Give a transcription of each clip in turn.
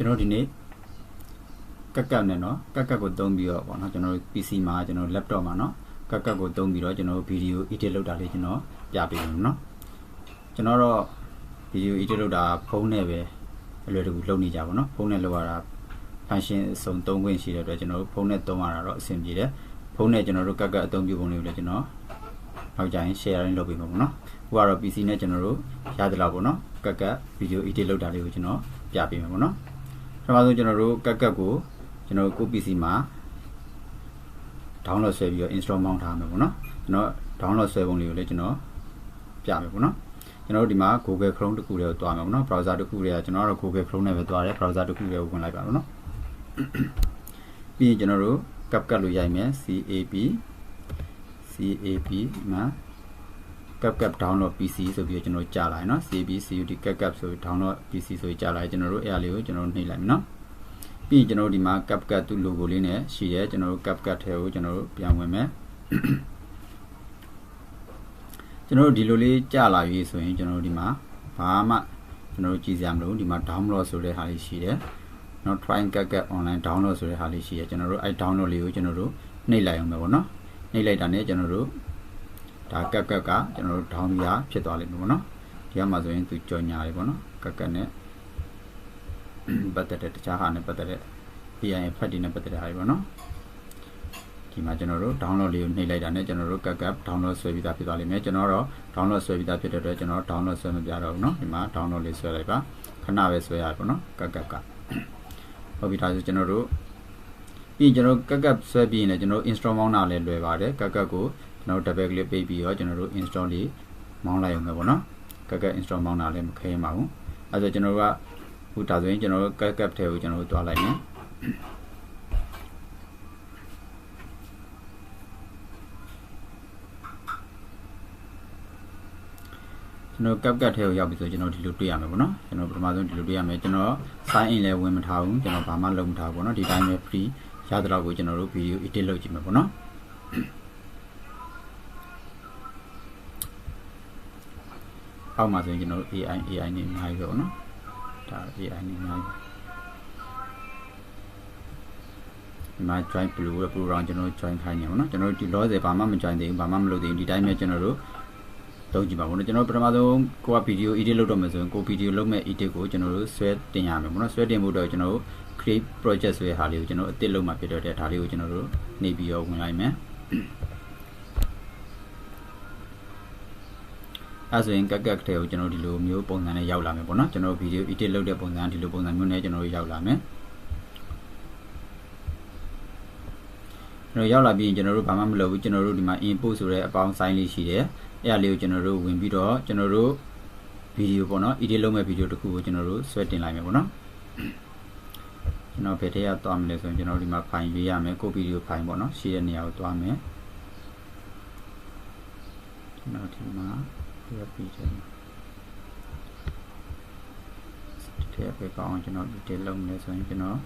ကျွန်တော်ဒီနေ့ကက်ကက်နဲ့เนาะကက်ကက်ကိုသုံးပြီးတော့ပေါ့เนาะကျွန်တော်တို့ PC မှာကျွန်တော် laptop မှာเนาะကက်ကက်ကိုသုံးပြီးတော့ကျွန်တော်တို့ video edit လုပ်တာလေးကျွန်တော်ပြပေးမယ်เนาะကျွန်တော်တော့ video edit လုပ်တာဖုန်းနဲ့ပဲအလွယ်တကူလုပ်နေကြပါเนาะဖုန်းနဲ့လုပ်ရတာ function အစုံသုံးခွင့်ရှိတဲ့အတွက်ကျွန်တော်တို့ဖုန်းနဲ့သုံးရတာတော့အဆင်ပြေတယ်ဖုန်းနဲ့ကျွန်တော်တို့ကက်ကက်အသုံးပြုပုံလေးကိုလည်းကျွန်တော်နောက်ကြရင် sharing လုပ်ပေးမှာပေါ့เนาะခုကတော့ PC နဲ့ကျွန်တော်တို့ရတယ်လောက်ပေါ့เนาะကက်ကက် video edit လုပ်တာလေးကိုကျွန်တော်ပြပေးမှာပေါ့เนาะ ပထမဆုံးကျွန်တော်တို့ကက်ကက်ကိုကျွန်တော်တို့ကို PC မှာ download ဆွဲပြီးတော့ install မောင်းထားမယ်ပေါ့နော်ကျွန်တော် download ဆွဲပုံလေးကိုလည်းကျွန်တော်ပြမယ်ပေါ့နော်ကျွန်တော်တို့ဒီမှာ Google Chrome တခုတည်းကိုတွားမယ်ပေါ့နော် browser တခုတည်းကကျွန်တော်ကတော့ Google Chrome နဲ့ပဲတွားတယ် browser တခုတည်းကိုဝင်လိုက်ပါတော့နော်ပြီးရင်ကျွန်တော်တို့ CapCut လို့ရိုက်မယ် CAP CAP မှာ CapCut download PC ဆိုပြီးတော့ကျွန်တော်ကြာလာရနော် CAP CUT CapCut ဆို download PC ဆိုကြာလာရကျွန်တော်တို့အဲ့အရာလေးကိုကျွန်တော်နှိပ်လိုက်မယ်နော်ပြီးရင်ကျွန်တော်တို့ဒီမှာ CapCut သူ့ logo လေးနဲ့ရှိတယ်ကျွန်တော်တို့ CapCut ထဲကိုကျွန်တော်တို့ပြန်ဝင်မယ်ကျွန်တော်တို့ဒီလိုလေးကြာလာပြီဆိုရင်ကျွန်တော်တို့ဒီမှာဘာမှကျွန်တော်တို့ကြည့်စရာမလိုဒီမှာ download ဆိုတဲ့ဟာလေးရှိတယ်နော် try CapCut online download ဆိုတဲ့ဟာလေးရှိတယ်ကျွန်တော်တို့အဲ download လေးကိုကျွန်တော်တို့နှိပ်လိုက်အောင်ပဲပေါ့နော်နှိပ်လိုက်တာနဲ့ကျွန်တော်တို့ ဒါ CapCut ကကျွန်တော်တို့ down ပြဖြစ်သွားလိမ့်မယ်ပေါ့နော်ဒီကမှာဆိုရင်သူကြော်ညာလေးပေါ့နော် CapCut နဲ့ပတ်သက်တဲ့တခြားဟာနဲ့ပတ်သက်တဲ့ AI ဖတ်တည်နဲ့ပတ်သက်တဲ့ဟာတွေပေါ့နော်ဒီမှာကျွန်တော်တို့ download လေးကိုနှိပ်လိုက်တာနဲ့ကျွန်တော်တို့ကက်ကပ် download ဆွဲပြီးသားဖြစ်သွားလိမ့်မယ်ကျွန်တော်တော့ download ဆွဲပြီးသားဖြစ်တဲ့အတွက်ကျွန်တော် download ဆွဲမပြတော့ဘူးเนาะဒီမှာ download လေးဆွဲလိုက်ပါခဏပဲဆွဲရပါပေါ့နော်ကက်ကပ်ကဟုတ်ပြီဒါဆိုကျွန်တော်တို့ပြီးကျွန်တော်ကက်ကပ်ဆွဲပြီးရင်လည်းကျွန်တော် install မောင်းတာလည်းလွယ်ပါတယ်ကက်ကပ်ကို ကျွန်တော် double click ပေးပြီးတော့ကျွန်တော်တို့ install လေးမောင်းလိုက်အောင်ပဲပေါ့နော်ကက်ကပ် install မောင်းတာလည်းမခဲရင်ပါဘူးအဲဆိုကျွန်တော်တို့ကခုဒါဆိုရင်ကျွန်တော်တို့ကက်ကပ်ထဲကိုကျွန်တော်တို့တွားလိုက်မယ်ကျွန်တော်ကပ်ကတ်ထဲကိုရောက်ပြီဆိုကျွန်တော်ဒီလိုတွေ့ရမယ်ပေါ့နော်ကျွန်တော်ပထမဆုံးဒီလိုတွေ့ရမယ်ကျွန်တော် sign in လည်းဝင်မထားဘူးကျွန်တော်ဘာမှလုပ်မထားဘူးပေါ့နော်ဒီတိုင်းပဲ free ရတဲ့တော့ကိုကျွန်တော်တို့ video edit လုပ်ကြည့်မယ်ပေါ့နော် အောက်မှာဆိုရင်ကျွန်တော်တို့ AI AI နဲ့အများကြီးပဲပေါ့နော်ဒါ AI နဲ့အများကြီးဒီမှာ join blue ရဲ့ program ကျွန်တော်တို့ join ခိုင်းနေပါတော့ကျွန်တော်တို့ဒီ law တွေဘာမှမ join သေးဘူးဘာမှမလုပ်သေးဘူးဒီတိုင်းပဲကျွန်တော်တို့သုံးကြည့်ပါဘောနော်ကျွန်တော်ပထမဆုံးကိုကဗီဒီယို edit လုပ်တော့မယ်ဆိုရင်ကိုဗီဒီယိုလုပ်မဲ့ edit ကိုကျွန်တော်တို့ဆွဲတင်ရမယ်ပေါ့နော်ဆွဲတင်ဖို့တော့ကျွန်တော်တို့ create project ဆိုတဲ့ဟာလေးကိုကျွန်တော်အသစ်လုပ်မှဖြစ်တော့တဲ့ဒါလေးကိုကျွန်တော်တို့နေပြီးတော့ဝင်လိုက်မယ် အဲဆိုရင်ကက်ကက်တဲ့ကိုကျွန်တော်ဒီလိုမျိုးပုံစံနဲ့ရောက်လာမယ်ပေါ့နော်ကျွန်တော်ဗီဒီယို edit လုပ်တဲ့ပုံစံဒီလိုပုံစံမျိုးနဲ့ကျွန်တော်တို့ရောက်လာမယ်ကျွန်တော်ရောက်လာပြီးရင်ကျွန်တော်တို့ဘာမှမလုပ်ဘူးကျွန်တော်တို့ဒီမှာ input ဆိုတဲ့အပေါင်း sign လေးရှိတယ်အဲ့ဒါလေးကိုကျွန်တော်တို့ဝင်ပြီးတော့ကျွန်တော်တို့ဗီဒီယိုပေါ့နော် edit လုပ်မဲ့ဗီဒီယိုတစ်ခုကိုကျွန်တော်တို့ဆွဲတင်လိုက်မယ်ပေါ့နော်ကျွန်တော်ဘယ်တည်းကသွားမလဲဆိုရင်ကျွန်တော်ဒီမှာ file ရွေးရမယ်ကိုဗီဒီယို file ပေါ့နော်ရှိတဲ့နေရာကိုသွားမယ်ကျွန်တော်ဒီမှာ ဒီကပြီးတယ်ဒီပဲကောင်းကျွန်တော် detail လုပ်မယ်ဆိုရင်ကျွန်တော်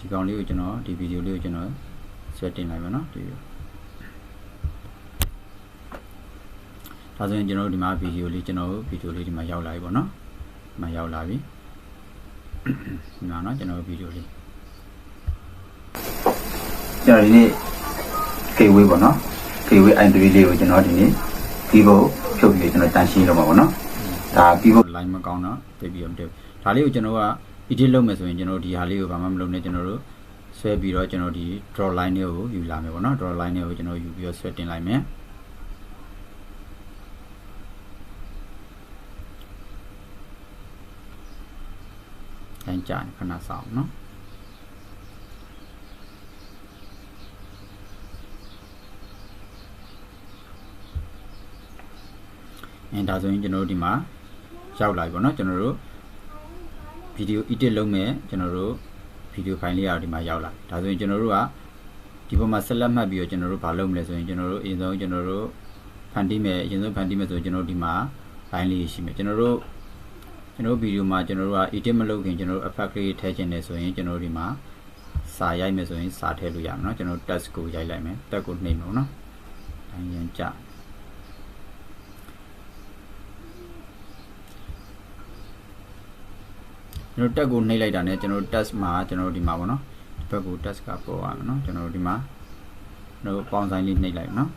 ဒီကောင်လေးကိုကျွန်တော်ဒီဗီဒီယိုလေးကိုကျွန်တော်ဆွဲတင်လိုက်ပါနော်ဒီဒါဆိုရင်ကျွန်တော်တို့ဒီမှာဗီဒီယိုလေးကျွန်တော်တို့ဗီဒီယိုလေးဒီမှာရောက်လာပြီပေါ့နော်ဒီမှာရောက်လာပြီဒီမှာနော်ကျွန်တော်တို့ဗီဒီယိုလေးကျွန်တော်ဒီနေ့ K-way ပေါ့နော် K-way i3 လေးကိုကျွန်တော်ဒီနေ့ ပြီးဖို့ဖြုတ်ပြီးကျွန်တော်တန်ရှင်းလုပ်မှာပေါ့နော်ဒါပြီးဖို့ line မကောင်းတော့ပြပြီးတော့မတက်ဒါလေးကိုကျွန်တော်က edit လုပ်မယ်ဆိုရင်ကျွန်တော်ဒီဟာလေးကိုဘာမှမလုပ်နဲ့ကျွန်တော်တို့ဆွဲပြီးတော့ကျွန်တော်ဒီ draw line လေးကိုယူလာမယ်ပေါ့နော် draw line လေးကိုကျွန်တော်ယူပြီးတော့ဆွဲတင်လိုက်မယ်တိုင်းကြခဏဆောင်နော် အဲဒါဆိုရင်ကျွန်တော်တို့ဒီမှာရောက်လာပြီပေါ့နော်ကျွန်တော်တို့ဗီဒီယို edit လုပ်မယ်ကျွန်တော်တို့ဗီဒီယိုဖိုင်လေးရဒီမှာရောက်လာဒါဆိုရင်ကျွန်တော်တို့ကဒီပေါ်မှာဆက်လက်မှတ်ပြီးတော့ကျွန်တော်တို့ဘာလုပ်မလဲဆိုရင်ကျွန်တော်တို့အရင်ဆုံးကျွန်တော်တို့ဖန်တီးမယ်အရင်ဆုံးဖန်တီးမယ်ဆိုရင်ကျွန်တော်တို့ဒီမှာဖိုင်လေးရှိမယ်ကျွန်တော်တို့ကျွန်တော်ဗီဒီယိုမှာကျွန်တော်တို့က edit မလုပ်ခင်ကျွန်တော်တို့ effect လေးထည့်ခြင်းနေဆိုရင်ကျွန်တော်တို့ဒီမှာစာရိုက်မယ်ဆိုရင်စာထည့်လို့ရမယ်เนาะကျွန်တော် text ကိုရိုက်လိုက်မယ်တက်ကိုနှိပ်မယ်เนาะတိုင်းရန်ကြ ကျွန်တော်တက်ကိုနှိပ်လိုက်တာနဲ့ကျွန်တော် test မှာကျွန်တော်ဒီမှာပေါ့နော်ဒီဘက်ကို test ကပေါ်ရမယ်နော်ကျွန်တော်ဒီမှာကျွန်တော်ပေါင်းဆိုင်လေးနှိပ်လိုက်နော်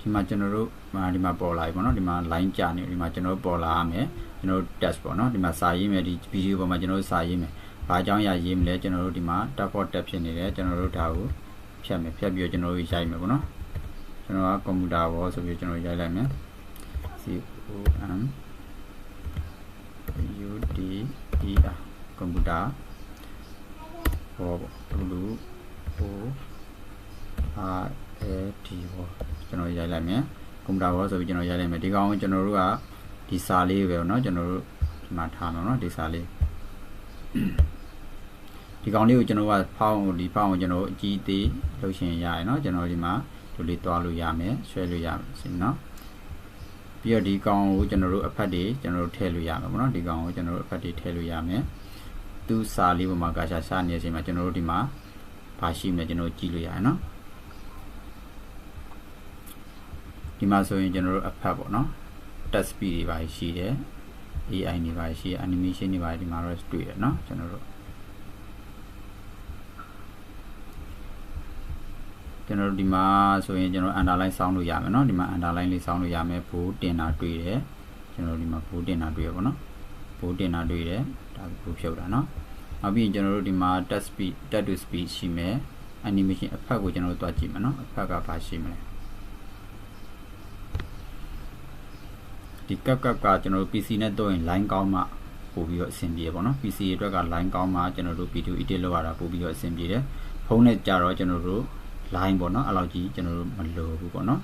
ဒီမှာကျွန်တော်တို့မှာဒီမှာပေါ်လာပြီပေါ့နော်ဒီမှာ line ကြာနေဒီမှာကျွန်တော်တို့ပေါ်လာရမယ်ကျွန်တော်တို့ test ပေါ့နော်ဒီမှာစာရေးမယ်ဒီ video ပေါ်မှာကျွန်တော်တို့စာရေးမယ်ဘာအကြောင်းအရာရေးမလဲကျွန်တော်တို့ဒီမှာ tab for tab ဖြစ်နေတယ်ကျွန်တော်တို့ဒါကိုဖြတ်မယ်ဖြတ်ပြီးတော့ကျွန်တော်တို့ရိုက်မယ်ပေါ့နော်ကျွန်တော်ကကွန်ပျူတာဘောဆိုပြီးကျွန်တော်ရိုက်လိုက်မယ် C O M U D E R ကွန်ပျူတာဘောလူ O R A T ဘောကျွန်တော်ရိုက်လိုက်မယ်ကွန်ပျူတာဘောဆိုပြီးကျွန်တော်ရိုက်လိုက်မယ်ဒီကောင်ကျွန်တော်တို့ကဒီစာလေးပဲเนาะကျွန်တော်တို့ဒီမှာထားမှာเนาะဒီစာလေးဒီကောင်လေးကိုကျွန်တော်ကဖောင်းဒီဖောင်းကိုကျွန်တော်အကြီးသေးလှုပ်ရှင်ရရเนาะကျွန်တော်ဒီမှာဒီလေးတွားလို့ရမယ်ဆွဲလို့ရမယ်စင်เนาะပြီးတော့ဒီကောင်ကိုကျွန်တော်တို့အဖက်တွေကျွန်တော်တို့ထည့်လို့ရမယ်ပေါ့နော်ဒီကောင်ကိုကျွန်တော်တို့အဖက်တွေထည့်လို့ရမယ် သူစာလေးပေါ်မှာကာရှာရှာနေတဲ့အချိန်မှာကျွန်တော်တို့ဒီမှာဘာရှိမလဲကျွန်တော်ကြည့်လို့ရတယ်နော်ဒီမှာဆိုရင်ကျွန်တော်တို့အဖက်ပေါ့နော် touch speed တွေပါရှိတယ် AI တွေပါရှိတယ် animation တွေပါဒီမှာတော့တွေ့ရနော်ကျွန်တော်တို့ကျွန်တော်တို့ဒီမှာဆိုရင်ကျွန်တော် underline ဆောင်းလို့ရမယ်เนาะဒီမှာ underline လေးဆောင်းလို့ရမယ်ဘိုးတင်တာတွေ့တယ်ကျွန်တော်ဒီမှာဘိုးတင်တာတွေ့ရပါတော့ ဘိုးတင်တာတွေ့တယ်ဒါဘိုးဖြုတ်တာเนาะနောက်ပြီးကျွန်တော်တို့ဒီမှာ touch speed touch to speed ရှိမယ် animation အဖက်ကိုကျွန်တော်တို့တွားကြည့်မယ်เนาะအဖက်ကဘာရှိမလဲဒီကပ်ကပ်ကကျွန်တော်တို့ PC နဲ့တော့ရင် line ကောင်းမှပို့ပြီးတော့အဆင်ပြေပေါ့နော် PC အတွက်က line ကောင်းမှကျွန်တော်တို့ video edit လုပ်ရတာပို့ပြီးတော့အဆင်ပြေတယ်ဖုန်းနဲ့ကြတော့ကျွန်တော်တို့ line ပေါ့နော်အဲ့လောက်ကြီးကျွန်တော်တို့မလိုဘူးပေါ့နော်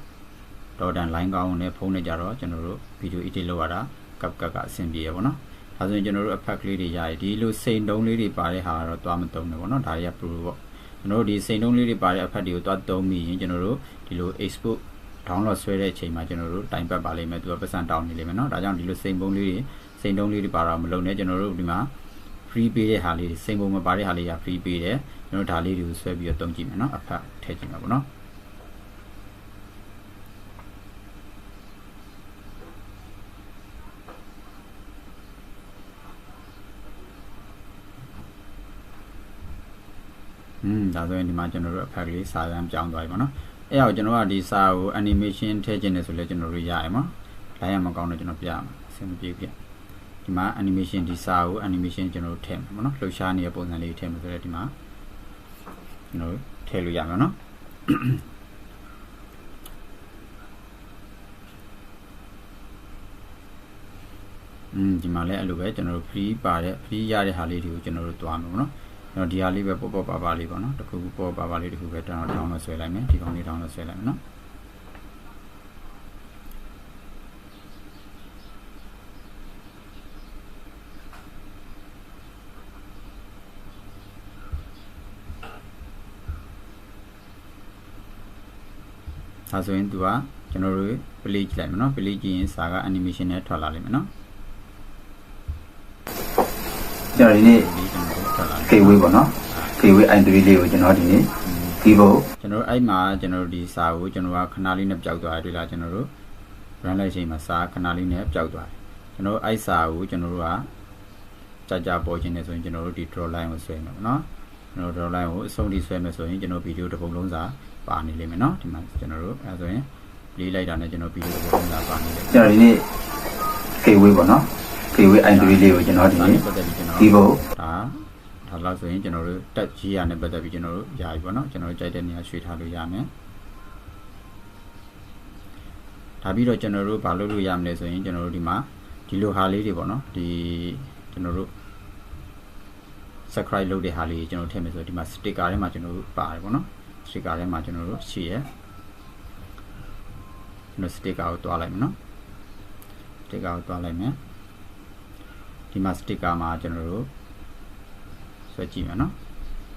ဒေါ်တန် line ကောင်းနဲ့ဖုန်းနဲ့ကြတော့ကျွန်တော်တို့ video edit လုပ်ရတာကပ်ကပ်ကအဆင်ပြေရပေါ့နော် ဒါဆိုရင်ကျွန်တော်တို့ effect လေးတွေရရဒီလိုစိန်တုံးလေးတွေပါတဲ့ဟာကတော့သွားမသုံးဘူးပေါ့နော်ဒါတွေက pro ပေါ့ကျွန်တော်တို့ဒီစိန်တုံးလေးတွေပါတဲ့ effect တွေကိုသွားသုံးပြီးရင်ကျွန်တော်တို့ဒီလို export download ဆွဲတဲ့အချိန်မှာကျွန်တော်တို့တိုင်ပတ်ပါလိမ့်မယ်သူကပတ်စံတောင်းနေလိမ့်မယ်နော်ဒါကြောင့်ဒီလိုစိန်ပုံးလေးတွေစိန်တုံးလေးတွေပါတော့မလုပ်နဲ့ကျွန်တော်တို့ဒီမှာ free ပေးတဲ့ဟာလေးစိန်ပုံးမပါတဲ့ဟာလေးက free ပေးတယ်ကျွန်တော်ဒါလေးတွေကိုဆွဲပြီးတော့တုံးကြည့်မယ်နော်အဖတ်ထည့်ကြည့်မှာပေါ့နော် อืมဒါဆိုရင်ဒီမှာကျွန်တော်တို့အဖက်ကလေးစာရန်ပြောင်းသွားပြီပေါ့နော်အဲ့တော့ကျွန်တော်ကဒီစာကို animation ထည့်ခြင်းနဲ့ဆိုလဲကျွန်တော်တို့ရရမှာလိုင်းရမကောင်းတော့ကျွန်တော်ပြရမှာအဆင်မပြေပြဒီမှာ animation ဒီစာကို animation ကျွန်တော်တို့ထည့်မှာပေါ့နော်လှုပ်ရှားနေတဲ့ပုံစံလေးထည့်မှာဆိုလဲဒီမှာကျွန်တော်တို့ထည့်လို့ရမှာနော်อืมဒီမှာလည်းအဲ့လိုပဲကျွန်တော်တို့ free ပါတဲ့ free ရတဲ့ဟာလေးတွေကိုကျွန်တော်တို့တွားမှာပေါ့နော် ကျွန်တော်ဒီဟာလေးပဲပေါ့ပေါ့ပါပါလေးပေါ့နော်တခုခုပေါ့ပါပါလေးတခုပဲကျွန်တော် download ဆွဲလိုက်မယ်ဒီကောင်လေး download ဆွဲလိုက်မယ်နော်ဒါဆိုရင်သူကကျွန်တော်တို့ play ကြည့်လိုက်မယ်နော် play ကြည့်ရင်စာက animation နဲ့ထွက်လာလိမ့်မယ်နော်ကျွန်တော်ဒီနေ့ ဒီကျွန်တော်တို့ထွက်လာလိမ့်မယ် K-Way ပေါ့နော် K-Way i3 လေးကိုကျွန်တော်ဒီနေ့ဒီဘုတ်ကျွန်တော်တို့အဲ့မှာကျွန်တော်တို့ဒီစာကိုကျွန်တော်ကခဏလေးနဲ့ပျောက်သွားတယ်တွေ့လားကျွန်တော်တို့ run လိုက်ချိန်မှာစာခဏလေးနဲ့ပျောက်သွားတယ်ကျွန်တော်တို့အဲ့စာကိုကျွန်တော်တို့ကကြာကြာပေါ်ခြင်းနဲ့ဆိုရင်ကျွန်တော်တို့ဒီ draw line ကိုဆွဲမယ်ပေါ့နော်ကျွန်တော် draw line ကိုအဆုံးထိဆွဲမယ်ဆိုရင်ကျွန်တော်ဗီဒီယိုတစ်ပုံလုံးစာပါနေလိမ့်မယ်နော်ဒီမှာကျွန်တော်တို့အဲဆိုရင်လေးလိုက်တာနဲ့ကျွန်တော်ဗီဒီယိုတစ်ပုံလုံးစာပါနေလိမ့်မယ်ကျွန်တော်ဒီနေ့ K-Way ပေါ့နော် K-Way i3 လေးကိုကျွန်တော်ဒီဒါနေ့နဲ့ပတ်သက်ပြီးကျွန်တော်ဒီ ဘုတ်ဒါဒါလောက်ဆိုရင်ကျွန်တော်တို့တက်ကြီးရနဲ့ပတ်သက်ပြီးကျွန်တော်တို့ယာပြီပေါ့နော်ကျွန်တော်တို့ကြိုက်တဲ့နေရာရွှေ့ထားလို့ရမယ်ဒါပြီးတော့ကျွန်တော်တို့ဘာလုပ်လို့ရမလဲဆိုရင်ကျွန်တော်တို့ဒီမှာဒီလိုဟာလေးတွေပေါ့နော်ဒီကျွန်တော်တို့ subscribe လုပ်တဲ့ဟာလေးကျွန်တော်ထည့်မယ်ဆိုဒီမှာ sticker ထဲမှာကျွန်တော်တို့ပါတယ်ပေါ့နော် sticker ထဲမှာကျွန်တော်တို့ရှိရကျွန်တော် sticker ကိုတွားလိုက်မယ်နော် sticker ကိုတွားလိုက်မယ်ဒီမှာ sticker မှာကျွန်တော်တို့ ဆွဲကြည့်မယ်နော်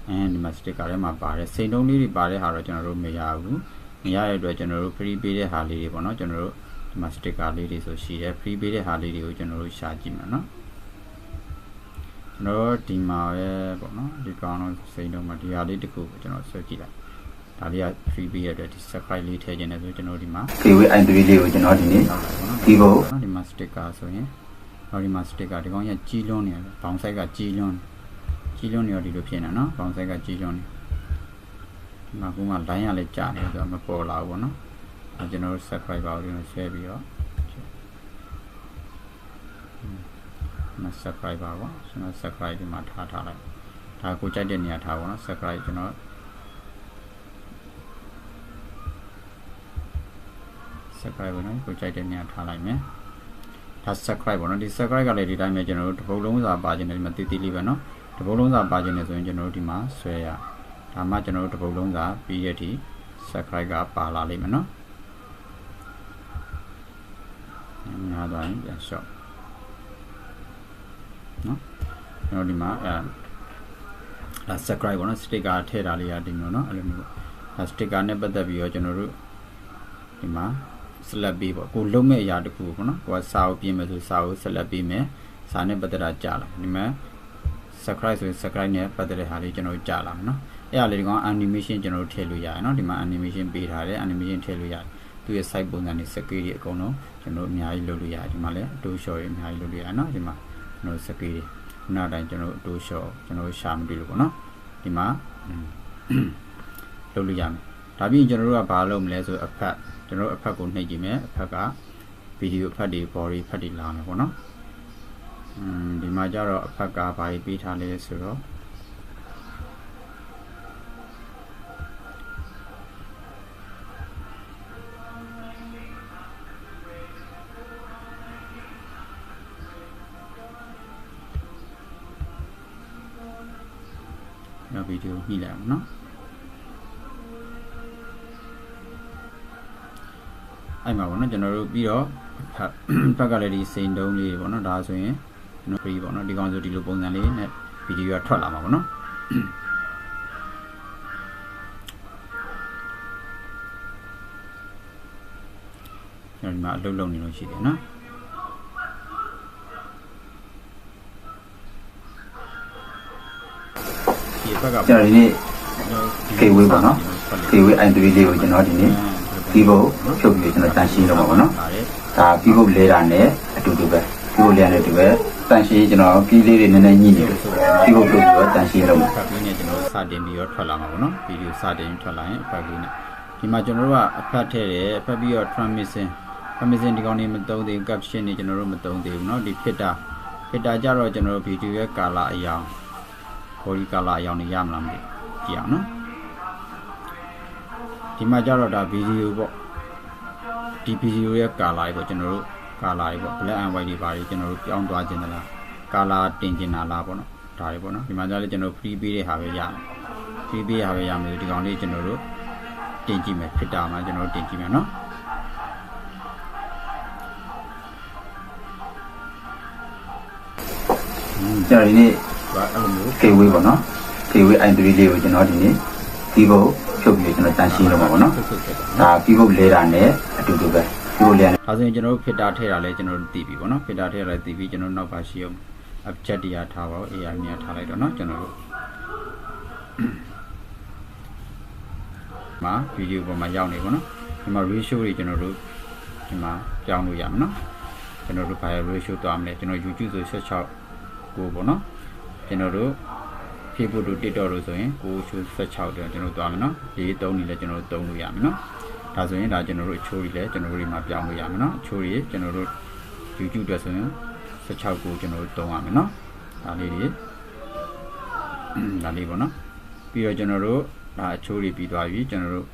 အဲဒီမှာ sticker ထဲမှာပါတယ်စိန်တုံးလေးတွေပါတဲ့ဟာတော့ကျွန်တော်တို့မရဘူးမရတဲ့အတွက်ကျွန်တော်တို့ free ပေးတဲ့ဟာလေးတွေပေါ့နော်ကျွန်တော်တို့ဒီမှာ sticker လေးတွေဆိုရှိတယ် free ပေးတဲ့ဟာလေးတွေကိုကျွန်တော်တို့ရှာကြည့်မယ်နော်ကျွန်တော်တို့ဒီမှာပဲပေါ့နော်ဒီကောင်တော့စိန်တုံးမှာဒီဟာလေးတစ်ခုကိုကျွန်တော်ဆွဲကြည့်လိုက်ဒါလေးက free ပေးရတဲ့ဒီ subscribe လေးထည့်ခြင်းနဲ့ဆိုကျွန်တော်တို့ဒီမှာ K-Way i3 လေးကိုကျွန်တော်ဒီနေ့ရောက်လာပါတော့ဒီဘုတ်နော်ဒီမှာ sticker ဆိုရင်ဟောဒီမှာ sticker ဒီကောင်ကြီးကြီးလွန်းနေတယ်ဘောင်ဆိုင်ကကြီးလွန်း ကြီးလွန်းနေတော့ဒီလိုဖြစ်နေနော်ဘောင်ဆိုင်ကကြီးလွန်းနေဒီမှာကူက line ရလဲကြာနေဆိုတော့မပေါ်လာဘူးပေါ့နော်အဲကျွန်တော်တို့ subscriber ကိုကျွန်တော် share ပြီးတော့မ subscriber ပေါ့ကျွန်တော် subscribe ဒီမှာထားထားလိုက်ဒါကိုကြိုက်တဲ့နေရာထားပါတော့ subscribe ကျွန်တော် subscribe ပေါ့နော်ကိုကြိုက်တဲ့နေရာထားလိုက်မယ်ဒါ subscribe ပေါ့နော်ဒီ subscribe ကလည်းဒီတိုင်းပဲကျွန်တော်တို့တစ်ပုတ်လုံးစာပါခြင်းတယ်ဒီမှာတီးတီးလေးပဲနော် တစ်ပုတ်လုံးစာပါခြင်းတယ်ဆိုရင်ကျွန်တော်တို့ဒီမှာဆွဲရဒါမှကျွန်တော်တို့တစ်ပုတ်လုံးစာပြီးရတဲ့အထိ subscribe ကပါလာလိမ့်မယ်နော်များသွားရင်ပြန်လျှော့နော်ကျွန်တော်ဒီမှာအဲဒါ subscribe ပေါ့နော် sticker ထည့်တာလေးရဒီမျိုးနော်အဲ့လိုမျိုးဒါ sticker နဲ့ပတ်သက်ပြီးတော့ကျွန်တော်တို့ဒီမှာ select ပေးပေါ့ကိုလုံးမဲ့အရာတစ်ခုပေါ့နော်ကိုကစာအုပ်ပြင်မယ်ဆိုစာအုပ် select ပေးမယ်စာနဲ့ပတ်သက်တာကြာလာဒီမှာ subscribe ဆိုရင် subscribe နဲ့ပတ်သက်တဲ့ဟာလေးကျွန်တော်တို့ကြာလာမယ်နော်အဲ့ဒါလေးဒီကောင် animation ကျွန်တော်တို့ထည့်လို့ရတယ်နော်ဒီမှာ animation ပေးထားတယ် animation ထည့်လို့ရတယ်သူရဲ့ site ပုံစံတွေ scale တွေအကုန်လုံးကျွန်တော်တို့အများကြီးလုပ်လို့ရတယ်ဒီမှာလည်းအတိုး short တွေအများကြီးလုပ်လို့ရတယ်နော်ဒီမှာကျွန်တော်တို့ scale တွေခုနတိုင်းကျွန်တော်တို့အတိုး short ကျွန်တော်တို့ရှာမတွေ့လို့ပေါ့နော်ဒီမှာလုပ်လို့ရမယ်ဒါပြီးရင်ကျွန်တော်တို့ကဘာလုပ်မလဲဆိုအဖက်ကျွန်တော်တို့အဖက်ကိုနှိပ်ကြည့်မယ်အဖက်ကဗီဒီယိုအဖက်တွေ body ဖက်တွေလာမယ်ပေါ့နော်อืม ဒီမှာကျတော့အဖက်ကဘာကြီးပေးထားလဲဆိုတော့နောက်ဗီဒီယိုညှိလိုက်အောင်နော်အဲ့မှာပေါ့နော်ကျွန်တော်တို့ပြီးတော့ဖက်ကလည်းဒီစိန်တုံးလေးပေါ့နော်ဒါဆိုရင်ကျွ န်တော် free ပေါ့နော်ဒီကောင်ဆိုဒီလိုပုံစံလေးနဲ့ဗီဒီယိုကထွက်လာမှာပေါ့နော်ကျွန်တော်ဒီမှာအလုပ်လုပ်နေလို့ရှိတယ်နော်ဒီဘက်ကကျွန်တော်ဒီနေ့ Gateway ပေါ့နော် Gateway i3 လေးကိုကျွန်တော်ဒီနေ့ Vivo ဖြုတ်ပြီးကျွန်တော်တန်ရှင်းတော့မှာပေါ့နော်ဒါ Vivo လဲတာနဲ့အတူတူပဲ Vivo လဲရတယ်တူပဲ တန်ရှင်းကျွန်တော်ကီးလေးတွေနည်းနည်းညှိနေတယ် Vivo ဖြုတ်ပြီးတော့တန်ရှင်းတော့မှာ ဖက်ကလေးနဲ့ကျွန်တော်တို့စတင်ပြီးတော့ထွက်လာမှာပေါ့နော်ဗီဒီယိုစတင်ထွက်လာရင်အဖက်ကလေးနဲ့ဒီမှာကျွန်တော်တို့ကအဖက်ထည့်တယ်အဖက်ပြီးတော့ transmission transmission ဒီကောင်နေမသုံးသေးဘူး caption နေကျွန်တော်တို့မသုံးသေးဘူးเนาะဒီ filter filter ကြတော့ကျွန်တော်တို့ဗီဒီယိုရဲ့ color အရောင် body color အရောင်နေရမလားမသိကြည့်အောင်เนาะဒီမှာကြတော့ဒါဗီဒီယိုပေါ့ဒီဗီဒီယိုရဲ့ color တွေပေါ့ကျွန်တော်တို့ color တွေပေါ့ black and white တွေပါတွေကျွန်တော်တို့ပြောင်းသွားခြင်းသလား color တင်ခြင်းလားပေါ့နော်ဒါတွေပေါ့နော်ဒီမှာကြလည်းကျွန်တော် free ပေးတဲ့ဟာပဲရမယ် free ပေးဟာပဲရမယ်ဒီကောင်လေးကျွန်တော်တို့တင်ကြည့်မယ် filter မှာကျွန်တော်တို့တင်ကြည့်မယ်နော်ကျွန်တော်ဒီနေ့ဒါအဲ့လိုမျိုး Gateway ပေါ့နော် Gateway i3 လေးကိုကျွန်တော်ဒီနေ့ Vivo ဖြုတ်ပြီးကျွန်တော်တန်ရှင်းတော့မှာပေါ့နော်ဆက်ဆက်ဆက်ပါဒါ Vivo လဲတာနဲ့အတူတူပဲ Vivo လဲရတယ် ဒါဆိုရင်ကျွန်တော်တို့ filter ထည့်တာလဲကျွန်တော်တို့သိပြီပေါ့နော် filter ထည့်ရလဲသိပြီကျွန်တော်တို့နောက်ပါရှိအောင် object တရားထားပါဦး AI မြာထားလိုက်တော့เนาะကျွန်တော်တို့မှာဗီဒီယိုပေါ်မှာရောက်နေပေါ့နော်ဒီမှာ ratio တွေကျွန်တော်တို့ဒီမှာပြောင်းလို့ရမှာเนาะကျွန်တော်တို့ဘာ ratio သွားမလဲကျွန်တော် YouTube ဆို16ကိုပေါ့နော်ကျွန်တော်တို့ Facebook တို့ TikTok တို့ဆိုရင်ကိုချိုး16တယ်ကျွန်တော်တို့သွားမယ်เนาะဒီ3နေလဲကျွန်တော်တို့သုံးလို့ရမယ်เนาะ ဒါဆိုရင်ဒါကျွန်တော်တို့အချိုးတွေလည်းကျွန်တော်တို့ဒီမှာပြောင်းလို့ရမယ်နော်အချိုးတွေကျွန်တော်တို့ YouTube အတွက်ဆိုရင်16ကိုကျွန်တော်တို့တုံးရမယ်နော်ဒါလေးတွေဒါလေးပေါ့နော်ပြီးတော့ကျွန်တော်တို့ဒါအချိုးတွေပြီးသွားပြီကျွန်တော်တို့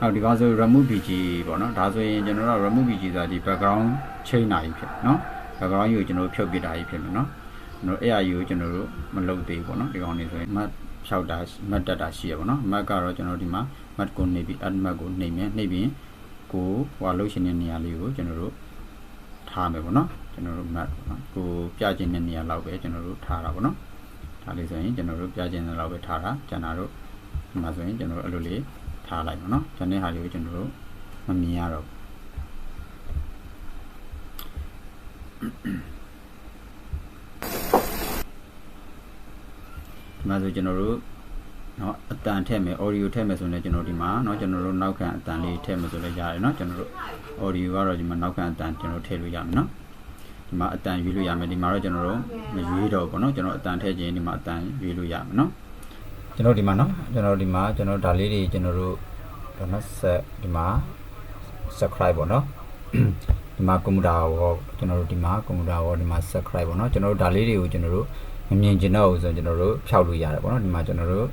အော်ဒီကဆို remove pg ပေါ့နော်ဒါဆိုရင်ကျွန်တော်တို့ remove pg ဆိုတာဒီ background change နိုင်ဖြစ်နော် background ကိုကျွန်တော်တို့ဖြုတ်ပြတာကြီးဖြစ်မယ်နော်ကျွန်တော်အဲ့အရာကိုကျွန်တော်တို့မလုပ်သေးဘူးပေါ့နော်ဒီကောင်နေဆိုရင် map ဖြောက်တာ map တက်တာရှိရပေါ့နော် map ကတော့ကျွန်တော်ဒီမှာ mat ကိုနှိပ်ပြီး add mat ကိုနှိပ်မယ်နှိပ်ပြီးကိုဟိုလှုပ်ရှင်တဲ့နေရာလေးကိုကျွန်တော်တို့ထားမယ်ပေါ့နော်ကျွန်တော်တို့ mat ပေါ့နော်ကိုပြခြင်းတဲ့နေရာလောက်ပဲကျွန်တော်တို့ထားတာပေါ့နော်ဒါလေးဆိုရင်ကျွန်တော်တို့ပြခြင်းတဲ့လောက်ပဲထားတာကျန်တာတို့ဒီမှာဆိုရင်ကျွန်တော်တို့အဲ့လိုလေးထားလိုက်ပါနော်ကျန်တဲ့ဟာလေးကိုကျွန်တော်တို့မမြင်ရတော့ဒီမှာဆိုကျွန်တော်တို့ เนาะအတန်ထည့်မယ် audio ထည့်မယ်ဆိုရင်လည်းကျွန်တော်ဒီမှာเนาะကျွန်တော်တို့နောက်ခံအတန်လေးထည့်မယ်ဆိုလည်းရတယ်เนาะကျွန်တော်တို့ audio ကတော့ဒီမှာနောက်ခံအတန်ကျွန်တော်ထည့်လို့ရမယ်เนาะ ဒီမှာအတန်ရွေးလို့ရမယ်ဒီမှာတော့ကျွန်တော်တို့မရွေးတော့ဘူးပေါ့နော်ကျွန်တော်အတန်ထည့်ခြင်းဒီမှာအတန်ရွေးလို့ရမယ်နော်ကျွန်တော်ဒီမှာနော်ကျွန်တော်ဒီမှာကျွန်တော်ဒါလေးတွေကျွန်တော်တို့တော့နော်ဆက်ဒီမှာ subscribe ပေါ့နော်ဒီမှာကွန်ပျူတာရောကျွန်တော်တို့ဒီမှာကွန်ပျူတာရောဒီမှာ subscribe ပေါ့နော်ကျွန်တော်တို့ဒါလေးတွေကိုကျွန်တော်တို့မမြင်ကျင်တော့ဘူးဆိုရင်ကျွန်တော်တို့ဖြောက်လို့ရတယ်ပေါ့နော်ဒီမှာကျွန်တော်တို့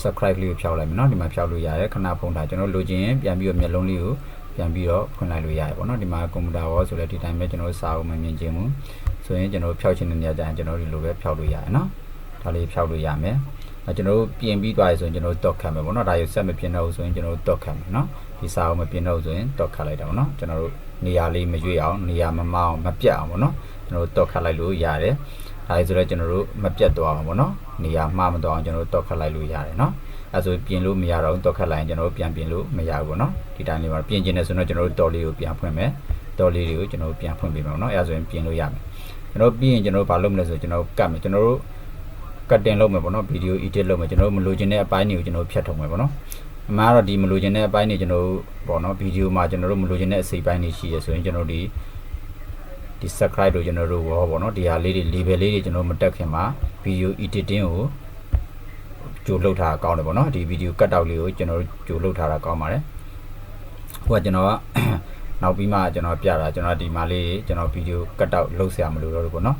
subscribe လေးကိုဖြောက်လိုက်မယ်နော်ဒီမှာဖြောက်လို့ရတယ်ခဏဖုန်းထားကျွန်တော်လိုချင်ရင်ပြန်ပြီးတော့မျက်လုံးလေးကိုပြန်ပြီးတော့ဖွင့်လိုက်လို့ရတယ်ပေါ့နော်ဒီမှာကွန်ပျူတာရောဆိုလဲဒီတိုင်းပဲကျွန်တော်တို့စာအုပ်မမြင်ကျင်ဘူးဆိုရင်ကျွန်တော်တို့ဖြောက်ချင်တဲ့နေရာကျရင်ကျွန်တော်တို့ဒီလိုပဲဖြောက်လို့ရတယ်နော်ဒါလေးဖြောက်လို့ရမယ်အဲကျွန်တော်တို့ပြင်ပြီးသွားပြီဆိုရင်ကျွန်တော်တို့ dock ခံမယ်ပေါ့နော်ဒါရုပ်ဆက်မပြင်တော့ဘူးဆိုရင်ကျွန်တော်တို့ dock ခံမယ်နော်ဒီစာအုပ်မပြင်တော့ဘူးဆိုရင် dock ခတ်လိုက်တာပေါ့နော်ကျွန်တော်တို့နေရာလေးမရွေ့အောင်နေရာမမအောင်မပြတ်အောင်ပေါ့နော်ကျွန်တော်တို့ dock ခတ်လိုက်လို့ရတယ်ဒါဆိုတော့ကျွန်တော်တို့မပြတ်သွားအောင်ပေါ့နော် နေရာမှားမသွားအောင်ကျွန်တော်တို့ dock ခတ်လိုက်လို့ရတယ်နော်အဲဆိုပြင်လို့မရတော့ဘူး dock ခတ်လိုက်ရင်ကျွန်တော်တို့ပြန်ပြင်လို့မရဘူးပေါ့နော်ဒီတိုင်းလေးမှာပြင်ကျင်တယ်ဆိုတော့ကျွန်တော်တို့ dock လေးကိုပြန်ဖွင့်မယ် dock လေးတွေကိုကျွန်တော်တို့ပြန်ဖွင့်ပေးမယ်ပေါ့နော်အဲဆိုရင်ပြင်လို့ရမယ်ကျွန်တော်ပြီးရင်ကျွန်တော်တို့ဘာလုပ်မလဲဆိုကျွန်တော်တို့ကတ်မယ်ကျွန်တော်တို့ကတ်တင်လုပ်မယ်ပေါ့နော်ဗီဒီယို edit လုပ်မယ်ကျွန်တော်တို့မလိုချင်တဲ့အပိုင်းတွေကိုကျွန်တော်တို့ဖြတ်ထုတ်မယ်ပေါ့နော်အမှားတော့ဒီမလိုချင်တဲ့အပိုင်းတွေကျွန်တော်တို့ပေါ့နော်ဗီဒီယိုမှာကျွန်တော်တို့မလိုချင်တဲ့အစိပ်ပိုင်းတွေရှိရဆိုရင်ကျွန်တော်တို့ဒီဒီ subscribe တို့ကျွန်တော်တို့ဘောပေါ့နော်ဒီဟာလေးတွေ label လေးတွေကျွန်တော်မတက်ခင်မှာ video editing ကိုကြိုလုပ်ထားတာကောင်းတယ်ပေါ့နော်ဒီ video cut out လေးကိုကျွန်တော်တို့ကြိုလုပ်ထားတာကောင်းပါတယ်ဟိုကကျွန်တော်ကနောက်ပြီးမှကျွန်တော်ပြတာကျွန်တော်ဒီမှာလေးကျွန်တော် video cut out လုပ်ဆရာမလို့တော့ဘူးပေါ့နော်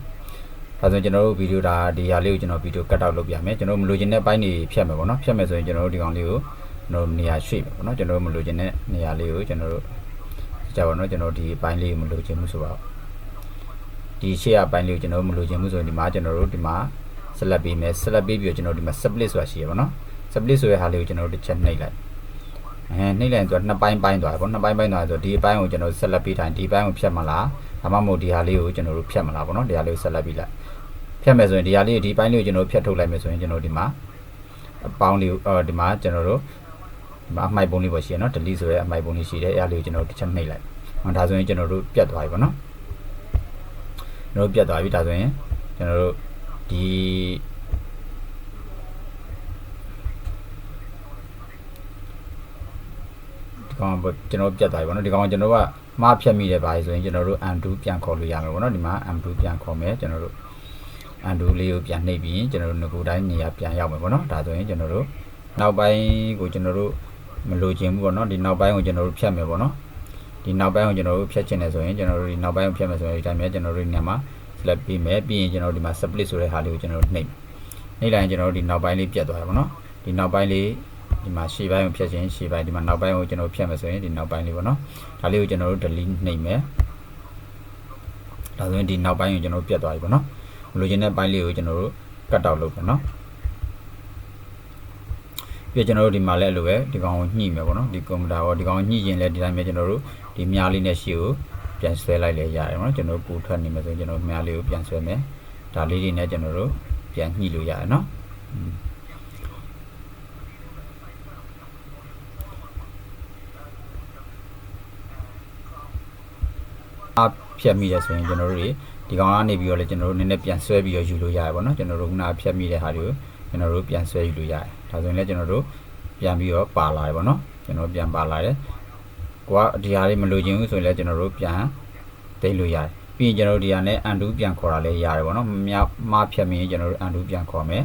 ဒါဆိုကျွန်တော်တို့ဗီဒီယိုဒါဒီဟာလေးကိုကျွန်တော်ဗီဒီယို cut out လုပ်ပြမယ်ကျွန်တော်မလိုချင်တဲ့ဘိုင်းတွေဖြတ်မယ်ပေါ့နော်ဖြတ်မယ်ဆိုရင်ကျွန်တော်တို့ဒီကောင်လေးကိုကျွန်တော်နေရာရွှေ့မယ်ပေါ့နော်ကျွန်တော်တို့မလိုချင်တဲ့နေရာလေးကိုကျွန်တော်တို့ကြာပါတော့ကျွန်တော်ဒီဘိုင်းလေးကိုမလိုချင်ဘူးဆိုတော့ဒီရှေ့ရဘိုင်းလေးကိုကျွန်တော်တို့မလိုချင်ဘူးဆိုရင်ဒီမှာကျွန်တော်တို့ဒီမှာ ဆက်လက်ပေးမယ်ဆက်လက်ပေးပြီးတော့ကျွန်တော်ဒီမှာ split ဆိုတာရှိရပါတော့ split ဆိုတဲ့ဟာလေးကိုကျွန်တော်တို့တစ်ချက်နှိပ်လိုက်အဲနှိပ်လိုက်ရင်သူကနှစ်ပိုင်းပိုင်းသွားတယ်ပေါ့နှစ်ပိုင်းပိုင်းသွားဆိုဒီအပိုင်းကိုကျွန်တော်ဆက်လက်ပေးတိုင်းဒီပိုင်းကိုဖြတ်မလားဒါမှမဟုတ်ဒီဟာလေးကိုကျွန်တော်တို့ဖြတ်မလားပေါ့နော်ဒီဟာလေးကိုဆက်လက်ပေးလိုက်ဖြတ်မယ်ဆိုရင်ဒီဟာလေးကိုဒီပိုင်းလေးကိုကျွန်တော်ဖြတ်ထုတ်လိုက်မယ်ဆိုရင်ကျွန်တော်ဒီမှာအပေါင်းလေးကိုအော်ဒီမှာကျွန်တော်တို့ဒီမှာအမိုက်ပုံလေးပေါ့ရှိရနော် delete ဆိုရဲအမိုက်ပုံလေးရှိတယ်အဲ့ဒါလေးကိုကျွန်တော်တို့တစ်ချက်နှိပ်လိုက်ဟောဒါဆိုရင်ကျွန်တော်တို့ပြတ်သွားပြီပေါ့နော်ကျွန်တော်တို့ပြတ်သွားပြီဒါဆိုရင်ကျွန်တော်တို့ ဒီဒီကောင်ကျွန်တော်ပြတ်သွားပြီပေါ့နော်ဒီကောင်ကျွန်တော်ကမှားဖြတ်မိတယ်ပါဆိုရင်ကျွန်တော်တို့ undo ပြန်ခေါ်လို့ရမယ်ပေါ့နော်ဒီမှာ undo ပြန်ခေါ်မယ်ကျွန်တော်တို့ undo လေးကိုပြန်နှိပ်ပြီးကျွန်တော်တို့ငကိုတိုင်းနေရာပြန်ရောက်မယ်ပေါ့နော်ဒါဆိုရင်ကျွန်တော်တို့နောက်ပိုင်းကိုကျွန်တော်တို့မလိုချင်ဘူးပေါ့နော်ဒီနောက်ပိုင်းကိုကျွန်တော်တို့ဖြတ်မယ်ပေါ့နော်ဒီနောက်ပိုင်းကိုကျွန်တော်တို့ဖြတ်ချင်တယ်ဆိုရင်ကျွန်တော်တို့ဒီနောက်ပိုင်းကိုဖြတ်မယ်ဆိုရင်ဒီတိုင်းပဲကျွန်တော်တို့ညမှာ select ပြီးမယ်ပြီးရင်ကျွန်တော်တို့ဒီမှာ split ဆိုတဲ့ဟာလေးကိုကျွန်တော်တို့နှိပ်နှိပ်လိုက်ရင်ကျွန်တော်တို့ဒီနောက်ပိုင်းလေးပြတ်သွားတယ်ပေါ့နော်ဒီနောက်ပိုင်းလေးဒီမှာရှေ့ပိုင်းကိုဖြတ်ခြင်းရှေ့ပိုင်းဒီမှာနောက်ပိုင်းကိုကျွန်တော်ဖြတ်မယ်ဆိုရင်ဒီနောက်ပိုင်းလေးပေါ့နော်ဒါလေးကိုကျွန်တော်တို့ delete နှိပ်မယ်ဒါဆိုရင်ဒီနောက်ပိုင်းကိုကျွန်တော်တို့ပြတ်သွားပြီပေါ့နော်လိုချင်တဲ့ပိုင်းလေးကိုကျွန်တော်တို့ cut out လုပ်မယ်နော်ပြီးကျွန်တော်တို့ဒီမှာလည်းအဲ့လိုပဲဒီကောင်ကိုညှိမယ်ပေါ့နော်ဒီကွန်ပျူတာရောဒီကောင်ညှိရင်လည်းဒီတိုင်းပဲကျွန်တော်တို့ဒီမြားလေးနဲ့ရှေ့ကို ပြန်ဆွဲလိုက်လည်းရတယ်ပေါ့နော်ကျွန်တော်တို့ပူထွက်နေမယ်ဆိုရင်ကျွန်တော်မြားလေးကိုပြန်ဆွဲမယ်ဒါလေးတွေနဲ့ကျွန်တော်တို့ပြန်ညှိလို့ရတယ်နော်အဖြတ်မိတယ်ဆိုရင်ကျွန်တော်တို့ဒီကောင်ကနေပြီးတော့လည်းကျွန်တော်တို့နည်းနည်းပြန်ဆွဲပြီးတော့ယူလို့ရတယ်ပေါ့နော်ကျွန်တော်တို့ခုနဖြတ်မိတဲ့ဟာတွေကိုကျွန်တော်တို့ပြန်ဆွဲယူလို့ရတယ်ဒါဆိုရင်လည်းကျွန်တော်တို့ပြန်ပြီးတော့ပါလာတယ်ပေါ့နော်ကျွန်တော်ပြန်ပါလာတယ် ကိုကဒီဟာလေးမလိုချင်ဘူးဆိုရင်လည်းကျွန်တော်တို့ပြန်သိလို့ရတယ်ပြီးရင်ကျွန်တော်တို့ဒီဟာနဲ့ undo ပြန်ခေါ်တာလည်းရတယ်ပေါ့နော်မမဖြတ်မိရင်ကျွန်တော်တို့ undo ပြန်ခေါ်မယ်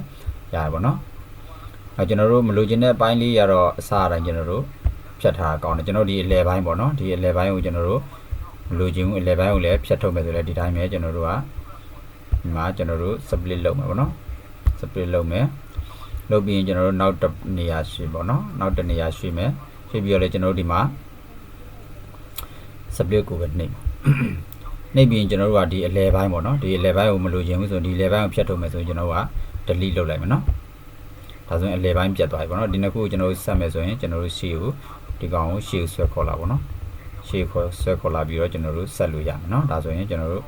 ရတယ်ပေါ့နော်အဲကျွန်တော်တို့မလိုချင်တဲ့ဘိုင်းလေးရတော့အစားအတိုင်းကျွန်တော်တို့ဖြတ်ထားတာကောင်းတယ်ကျွန်တော်ဒီအလဲဘိုင်းပေါ့နော်ဒီအလဲဘိုင်းကိုကျွန်တော်တို့မလိုချင်ဘူးအလဲဘိုင်းကိုလည်းဖြတ်ထုတ်မယ်ဆိုလည်းဒီတိုင်းပဲကျွန်တော်တို့ကဒီမှာကျွန်တော်တို့ split လုပ်မယ်ပေါ့နော် split လုပ်မယ်လုပ်ပြီးရင်ကျွန်တော်တို့နောက်တစ်နေရာရွှေ့ပေါ့နော်နောက်တစ်နေရာရွှေ့မယ်ရွှေ့ပြီးတော့လည်းကျွန်တော်တို့ဒီမှာ split ကိုပဲနှိပ်နှိပ်ပြီးရင်ကျွန်တော်တို့ကဒီအလဲပိုင်းပေါ့နော်ဒီအလဲပိုင်းကိုမလိုချင်ဘူးဆိုဒီအလဲပိုင်းကိုဖြတ်ထုတ်မယ်ဆိုရင်ကျွန်တော်တို့က delete လုပ်လိုက်မယ်နော်ဒါဆိုရင်အလဲပိုင်းပြတ်သွားပြီပေါ့နော်ဒီနှစ်ခုကိုကျွန်တော်တို့ဆက်မယ်ဆိုရင်ကျွန်တော်တို့ရှေ့ကိုဒီကောင်ကိုရှေ့ကိုဆွဲခေါ်လာပေါ့နော်ရှေ့ခေါ်ဆွဲခေါ်လာပြီးတော့ကျွန်တော်တို့ဆက်လို့ရမယ်နော်ဒါဆိုရင်ကျွန်တော်တို့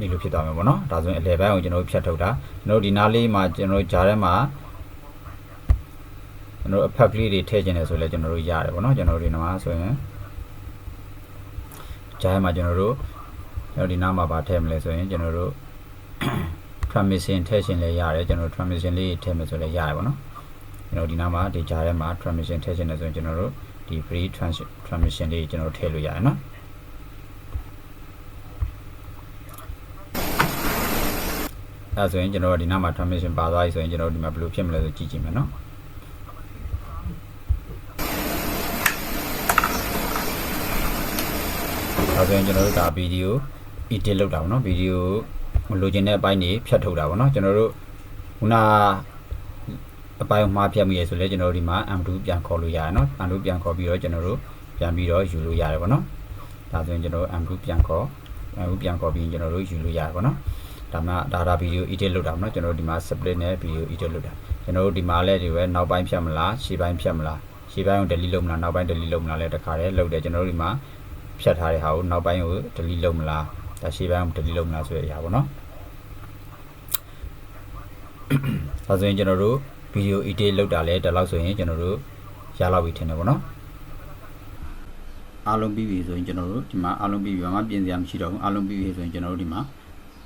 ဒီလိုဖြစ်သွားမယ်ပေါ့နော်ဒါဆိုရင်အလဲပိုင်းကိုကျွန်တော်တို့ဖြတ်ထုတ်တာကျွန်တော်တို့ဒီနားလေးမှာကျွန်တော်တို့ဂျားထဲမှာကျွန်တော်တို့အဖက်ကလေးတွေထည့်ခြင်းတယ်ဆိုလဲကျွန်တော်တို့ရတယ်ပေါ့နော်ကျွန်တော်တို့ဒီနားမှာဆိုရင် ကြားမှာကျွန်တော်တို့ကျွန်တော်ဒီနားမှာဗာထည့်မလဲဆိုရင်ကျွန်တော်တို့ transmission ထည့်ရှင်လည်းရတယ်ကျွန်တော် transmission လေးထည့်မယ်ဆိုလည်းရတယ်ပေါ့နော်ကျွန်တော်ဒီနားမှာဒီကြားထဲမှာ transmission ထည့်ရှင်တယ်ဆိုရင်ကျွန်တော်တို့ဒီ free transmission လေးကျွန်တော်ထည့်လို့ရတယ်နော်အဲဆိုရင်ကျွန်တော်ဒီနားမှာ transmission ပါသွားပြီဆိုရင်ကျွန်တော်ဒီမှာဘယ်လိုဖြစ်မလဲဆိုကြည့်ကြည့်မယ်နော် ဒါဆိုရင်ကျွန်တော်တို့ဒါဗီဒီယို edit လုပ်တာပေါ့နော်ဗီဒီယိုမလိုချင်တဲ့အပိုင်းတွေဖြတ်ထုတ်တာပေါ့နော်ကျွန်တော်တို့ခုနအပိုင်းမှားဖြတ်မိရဆိုလဲကျွန်တော်တို့ဒီမှာ M2 ပြန်ခေါ်လို့ရတယ်နော် M2 ပြန်ခေါ်ပြီးတော့ကျွန်တော်တို့ပြန်ပြီးတော့ယူလို့ရတယ်ပေါ့နော်ဒါဆိုရင်ကျွန်တော်တို့ M2 ပြန်ခေါ် M2 ပြန်ခေါ်ပြီးရင်ကျွန်တော်တို့ယူလို့ရတယ်ပေါ့နော်ဒါမှဒါဒါဗီဒီယို edit လုပ်တာပေါ့နော်ကျွန်တော်တို့ဒီမှာ split နဲ့ဗီဒီယို edit လုပ်တာကျွန်တော်တို့ဒီမှာလည်းဒီပဲနောက်ပိုင်းဖြတ်မလားရှေ့ပိုင်းဖြတ်မလားရှေ့ပိုင်းကို delete လုပ်မလားနောက်ပိုင်း delete လုပ်မလားလဲတခါတည်းလုပ်တယ်ကျွန်တော်တို့ဒီမှာ ဖြတ်ထားတဲ့ဟာကိုနောက်ပိုင်းကို delete လုပ်မလားဒါရှေ့ပိုင်းကို delete လုပ်မလားဆိုတဲ့အရာပေါ့နော်ဒါဆိုရင်ကျွန်တော်တို့ဗီဒီယို edit လုပ်တာလဲဒါလောက်ဆိုရင်ကျွန်တော်တို့ရလောက်ပြီထင်တယ်ပေါ့နော်အားလုံးပြီးပြီဆိုရင်ကျွန်တော်တို့ဒီမှာအားလုံးပြီးပြီဘာမှပြင်စရာမရှိတော့ဘူးအားလုံးပြီးပြီဆိုရင်ကျွန်တော်တို့ဒီမှာ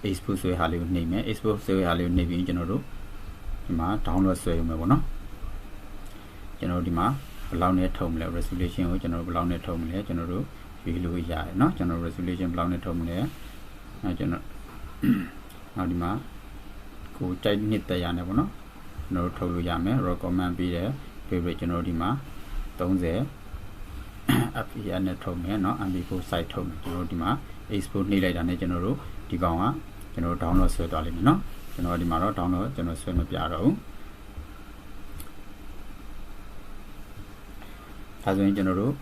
export ဆွဲဟာလေးကိုနှိပ်မယ် export ဆွဲဟာလေးကိုနှိပ်ပြီးကျွန်တော်တို့ဒီမှာ download ဆွဲရုံပဲပေါ့နော်ကျွန်တော်တို့ဒီမှာဘယ်လောက်နဲ့ထုံမလဲ resolution ကိုကျွန်တော်တို့ဘယ်လောက်နဲ့ထုံမလဲကျွန်တော်တို့ ရွေးလို့ရတယ်เนาะကျွန်တော် resolution ဘယ်လောက်နဲ့ထုံမလဲအဲကျွန်တော်နောက်ဒီမှာကိုတိုက်နှစ်တရနဲ့ပေါ့နော်ကျွန်တော်တို့ထုတ်လို့ရမယ် recommend ပြီးတဲ့ favorite ကျွန်တော်တို့ဒီမှာ30 FPR နဲ့ထုတ်မယ်เนาะ MP4 site ထုတ်မယ်ကျွန်တော်တို့ဒီမှာ export နှိပ်လိုက်တာနဲ့ကျွန်တော်တို့ဒီကောင်ကကျွန်တော် download ဆွဲသွားလိမ့်မယ်เนาะကျွန်တော်ဒီမှာတော့ download ကျွန်တော်ဆွဲမပြတော့ဘူးဒါဆိုရင်ကျွန်တော်တို့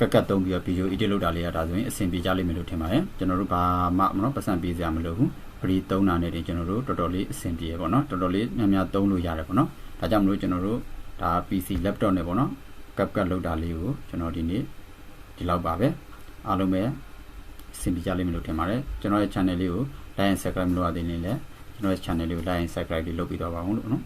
ကက်ကက်တုံးပြီးတော့ဗီဒီယို edit လုပ်တာလေးကဒါဆိုရင်အဆင်ပြေကြလိမ့်မယ်လို့ထင်ပါတယ်ကျွန်တော်တို့ဘာမှမနော်ပတ်စံပေးစရာမလိုဘူးဖရီသုံးတာနဲ့တင်ကျွန်တော်တို့တော်တော်လေးအဆင်ပြေရပေါ့နော်တော်တော်လေးများများသုံးလို့ရတယ်ပေါ့နော်ဒါကြောင့်မလို့ကျွန်တော်တို့ဒါ PC laptop နဲ့ပေါ့နော်ကက်ကက်လုပ်တာလေးကိုကျွန်တော်ဒီနေ့ဒီလောက်ပါပဲအားလုံးပဲအဆင်ပြေကြလိမ့်မယ်လို့ထင်ပါတယ်ကျွန်တော်ရဲ့ channel လေးကို like and subscribe မလုပ်ရသေးရင်လည်းကျွန်တော်ရဲ့ channel လေးကို like and subscribe လေးလုပ်ပြီးတော့ပါအောင်လို့နော်